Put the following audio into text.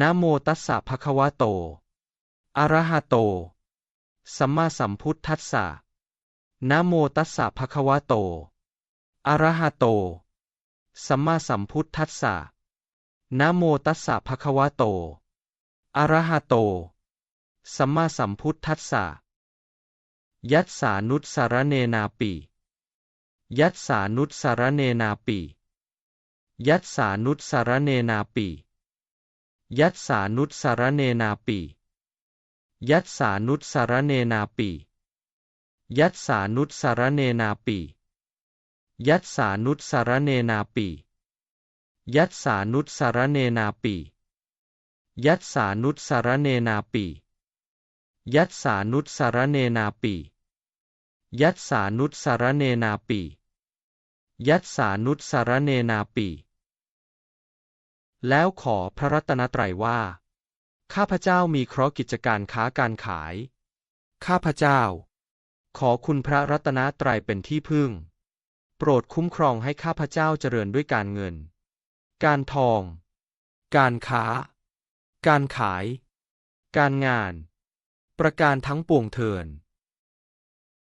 นะโมตัสสะภะคะวะโต อะระหะโต สัมมาสัมพุทธัสสะ นะโมตัสสะภะคะวะโต อะระหะโต สัมมาสัมพุทธัสสะ นะโมตัสสะภะคะวะโต อะระหะโต สัมมาสัมพุทธัสสะ ยัสสานุสสารเนนาปิยัสสานุสสารเนนาปิยัสสานุสสารเนนาปิ ยัสสานุสสารเนนาปิยัสสานุสสารเนนาปิยัสสานุสสารเนนาปิยัสสานุสสารเนนาปิยัสสานุสสารเนนาปิยัสสานุสสารเนนาปิยัสสานุสสารเนนาปิยัสสานุสสารเนนาปิยัสสานุสสารเนนาปิ แล้วขอพระรัตนตรัยว่า ข้าพเจ้ามีเคราะห์กิจการค้าการขาย ข้าพเจ้า ขอคุณพระรัตนตรัยเป็นที่พึ่ง โปรดคุ้มครองให้ข้าพเจ้าเจริญด้วยการเงิน การทอง การค้า การขาย การงาน ประการทั้งปวงเทิน